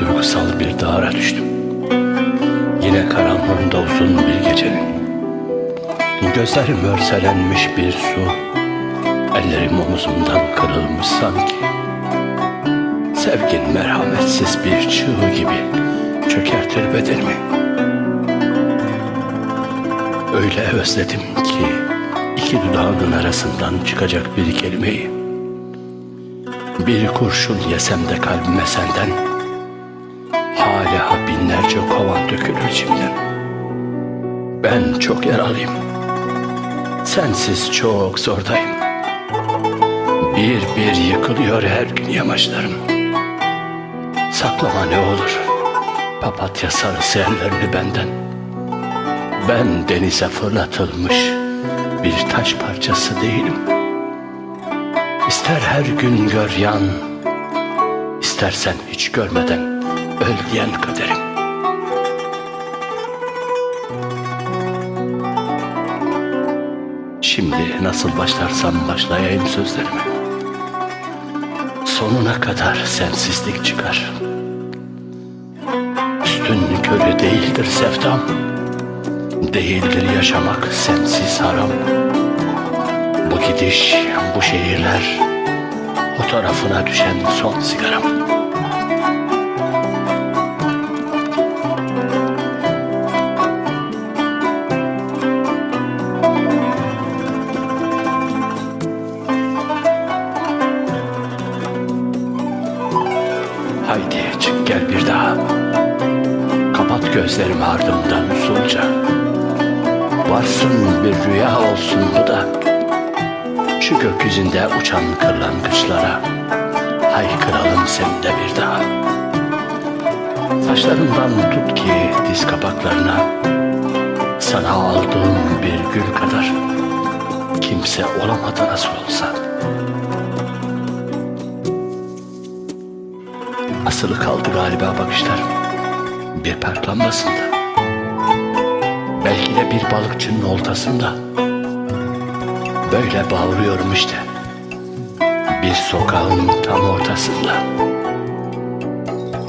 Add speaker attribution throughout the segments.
Speaker 1: duygusal bir dağara düştüm. Yine karanlığında uzun bir gecenin. Gözlerim örselenmiş bir su, ellerim omuzumdan kırılmış sanki. Sevgin merhametsiz bir çığ gibi çökertir bedenimi. Öyle özledim ki iki dudağının arasından çıkacak bir kelimeyi. Bir kurşun yesem de kalbime senden binlerce kovan dökülür içimden Ben çok yaralıyım. Sensiz çok zordayım. Bir bir yıkılıyor her gün yamaçlarım. Saklama ne olur. Papatya sarısı ellerini benden. Ben denize fırlatılmış Bir taş parçası değilim. İster her gün gör yan İstersen hiç görmeden öl diyen kaderim Şimdi nasıl başlarsam başlayayım sözlerime. Sonuna kadar sensizlik çıkar. Üstün körü değildir sevdam. Değildir yaşamak sensiz haram. Bu gidiş, bu şehirler Fotoğrafına düşen son sigaram gel bir daha. Kapat gözlerimi ardımdan usulca. Varsın bir rüya olsun bu da. Şu gökyüzünde uçan kırlangıçlara. Haykıralım seninle bir daha. Saçlarından tut ki diz kapaklarına. Sana aldığım bir gül kadar. Kimse olamadı nasıl olsa Asılı kaldı galiba bakışlarım Bir park lambasında. Belki de bir balıkçının oltasında. Böyle bağırıyorum işte. Bir sokağın tam ortasında.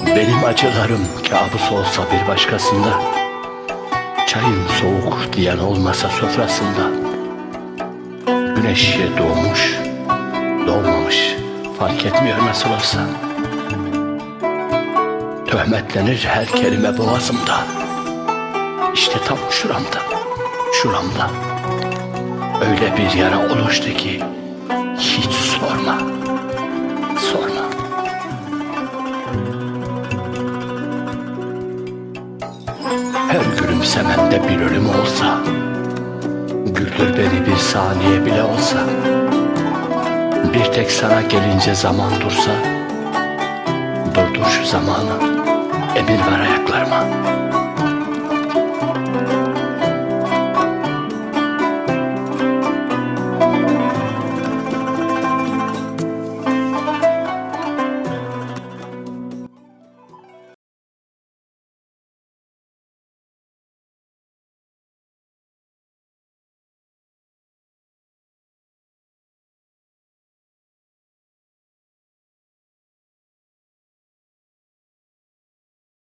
Speaker 1: Benim acılarım kabus olsa bir başkasında. Çayım soğuk diyen olmasa sofrasında. Güneş doğmuş, doğmamış Fark etmiyor nasıl olsa Töhmetlenir her kelime boğazımda. İşte tam şuramda, şuramda. Öyle bir yara oluştu ki Hiç sorma, sorma. Her gülümsemende bir ölüm olsa Güldür beni bir saniye bile olsa Bir tek sana gelince zaman dursa Durdur şu zamanı Emir ver ayaklarıma.